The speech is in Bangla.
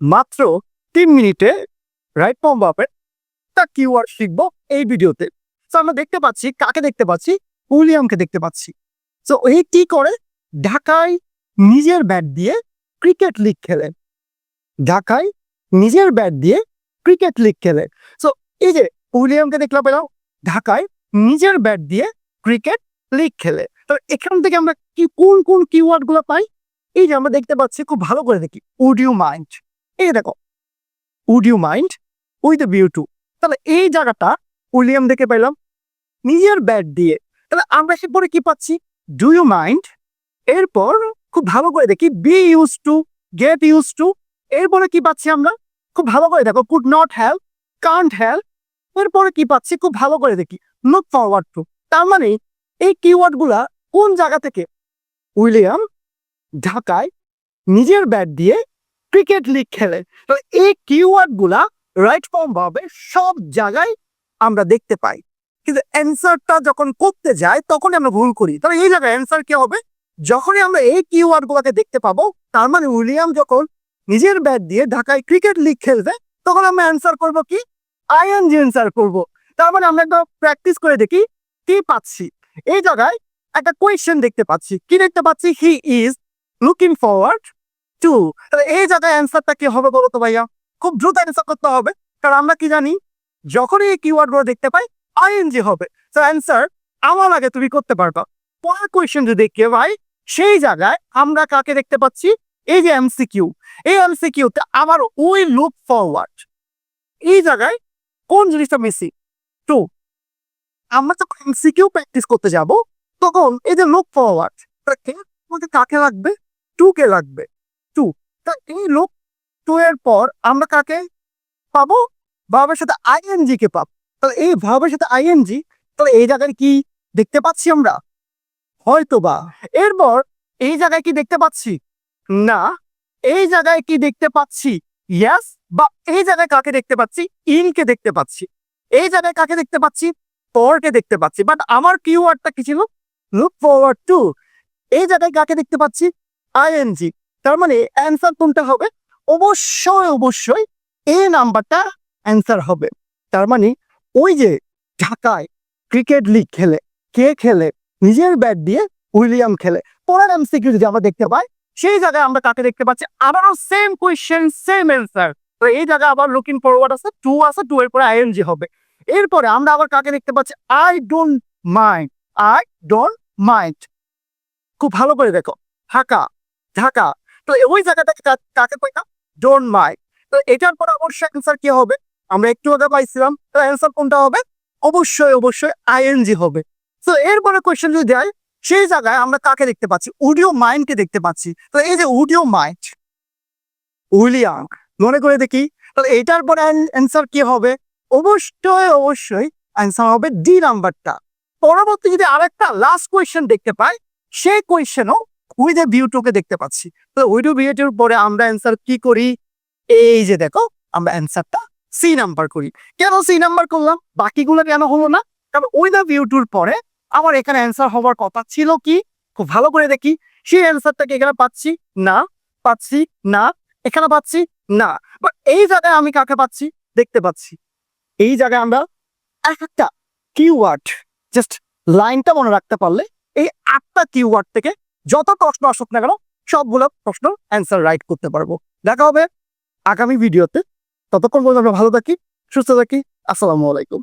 মাত্র তিন মিনিটে রাইট ফর্ম ভার্বের একটা কিওয়ার্ড শিখব এই ভিডিওতে। তো আমরা দেখতে পাচ্ছি, কাকে দেখতে পাচ্ছি? উইলিয়ামকে দেখতে পাচ্ছি। তো এই কি করে? ঢাকায় নিজের ব্যাট দিয়ে ক্রিকেট লিগ খেলে। ঢাকায় নিজের ব্যাট দিয়ে ক্রিকেট লিগ খেলে। তো এই যে উইলিয়ামকে দেখলাম পেলাম ঢাকায় নিজের ব্যাট দিয়ে ক্রিকেট লিগ খেলে। তো এখান থেকে আমরা কি, কোন কোন কিওয়ার্ডগুলো পাই? এই যে আমরা দেখতে পাচ্ছি, খুব ভালো করে দেখি। উড ইউ মাইন্ড এই দেখো would you mind with view to তাহলে এই জায়গাটা উইলিয়াম দেখে পেলাম নিজের ব্যাট দিয়ে। তাহলে আমরা সে পরে কি পাচ্ছি? ডু ইউ মাইন্ড এরপর খুব ভালো করে দেখি be used to get used to এরপরে কি পাচ্ছি আমরা? খুব ভালো করে দেখো could not help can't help এরপরে কি পাচ্ছি? খুব ভালো করে দেখি লুক ফরওয়ার্ড টু তার মানে এই কিওয়ার্ডগুলা কোন জায়গা থেকে উইলিয়াম ঢাকায় নিজের ব্যাট দিয়ে ক্রিকেট লিগ খেলে। তো এই কিওয়ার্ডগুলা রাইট ফর্ম ভাবে সব জায়গায় আমরা দেখতে পাই। কিন্তু অ্যান্সারটা যখন করতে যায় তখন আমরা ভুল করি। তাহলে এই জায়গায় অ্যান্সার কি হবে? যখনই আমরা এই কিওয়ার্ড গুলাকে দেখতে পাবো, তার মানে উইলিয়াম যখন নিজের ব্যাট দিয়ে ঢাকায় ক্রিকেট লিগ খেলবে, তখন আমরা অ্যান্সার করব কি? আইএনজি অ্যান্সার করব। তার মানে আমরা একটা প্র্যাকটিস করে দেখি কি পাচ্ছি। এই জায়গায় একটা কোয়েশ্চেন দেখতে পাচ্ছি। কি দেখতে পাচ্ছি? He is looking forward to তাহলে এই জায়গায় অ্যান্সারটা কি হবে বলো তো ভাইয়া? খুব দ্রুত অ্যান্সার করতে হবে, কারণ আমরা কি জানি, যখনই এই কিওয়ার্ডগুলো দেখতে পাই আইএনজি হবে। তো অ্যান্সার আমার আগে তুমি করতে পারবা। পরের কোয়েশ্চেন যদি দেখি ভাই, সেই জায়গায় আমরা কাকে দেখতে পাচ্ছি? এই যে এমসিকিউ এই এমসিকিউতে আমার উই লুক ফরওয়ার্ড এই জায়গায় কোন জিনিসটা মিসিং টু আমরা যখন এমসিকিউ প্র্যাকটিস করতে যাব, তখন এই যে লুক ফরওয়ার্ড আমাকে কাকে লাগবে? টু কে লাগবে। টু। তা এই লুক টু এর পর আমরা কাকে পাবো? ভাবের সাথে আইএনজি কে পাবো। তাহলে এই ভাবের সাথে আইএনজি তাহলে এই জায়গায় কি দেখতে পাচ্ছি আমরা? হয়তো বা এরপর এই জায়গায় কি দেখতে পাচ্ছি? না। এই জায়গায় কি দেখতে পাচ্ছি? ইয়াস বা এই জায়গায় কাকে দেখতে পাচ্ছি? ইনকে দেখতে পাচ্ছি। এই জায়গায় কাকে দেখতে পাচ্ছি? পরকে দেখতে পাচ্ছি। বাট আমার কিওয়ার্ডটা কি ছিল? লুক ফরওয়ার্ড টু এই জায়গায় কাকে দেখতে পাচ্ছি? আইএনজি তার মানে অ্যান্সার কোনটা হবে? অবশ্যই অবশ্যই এ নাম্বারটা অ্যান্সার হবে। তার মানে ওই যে ঢাকায় ক্রিকেট লিগ খেলে, কে খেলে? নিজের ব্যাট দিয়ে উইলিয়াম খেলে। পরের এমসিকিউ যদি আমরা দেখতে পাই, সেই জায়গায় আমরা কাকে দেখতে পাচ্ছি? আবারও সেম কোয়েশ্চেন সেম অ্যান্সার তো এই জায়গায় আবার লুকিং ফরওয়ার্ড আছে টু আছে টু এর পরে আইএনজি হবে। এরপরে আমরা আবার কাকে দেখতে পাচ্ছি? I don't mind I don't mind খুব ভালো করে দেখো। ঢাকা ঢাকা তো ওই জায়গাটাকে কাকে পাইতাম ডোন্ট মাইন্ড তো এটার পর অবশ্যই অ্যান্সার কি হবে? আমরা একটু আগে পাইছিলাম। তো অ্যান্সার কোনটা হবে? অবশ্যই অবশ্যই আইএনজি হবে। তো এরপরে কোয়েশ্চেন যদি দেয়, সেই জায়গায় আমরা কাকে দেখতে পাচ্ছি? উডিও মাইন্ডকে দেখতে পাচ্ছি। তো এই যে উডিও মাইন্ড উইলিয়াম মনে করে দেখি। তাহলে এটার পরে অ্যান্সার কি হবে? অবশ্যই অবশ্যই অ্যান্সার হবে ডি নাম্বারটা পরবর্তী যদি আরেকটা লাস্ট কোয়েশ্চেন দেখতে পাই, সেই কোয়েশ্চেনও উইথ এ ভিউটুকে দেখতে পাচ্ছি তো উইডো ভিউটির পরে আমরা অ্যান্সার কি করি এই যে দেখো আমরা অ্যান্সারটা সি নাম্বার করি কেন সি নাম্বার করলাম বাকিগুলো কেন হলো না কারণ উইথ এ ভিউটুর পরে আমার এখানে অ্যান্সার হওয়ার কথা ছিল কি খুব ভালো করে দেখি সেই অ্যান্সারটাকে এখানে পাচ্ছি না পাচ্ছি না এখানে পাচ্ছি না বাট এই জায়গায় আমি কাকে পাচ্ছি দেখতে পাচ্ছি এই জায়গায় আমরা এক একটা কিওয়ার্ড জাস্ট লাইনটা মনে রাখতে পারলে এই আটটা কিওয়ার্ড থেকে যত প্রশ্ন আসুক না কেন, সবগুলো প্রশ্ন অ্যান্সার রাইট করতে পারব। দেখা হবে আগামী ভিডিওতে ততক্ষণ পর্যন্ত ভালো থাকি, সুস্থ থাকি। আসসালামু আলাইকুম।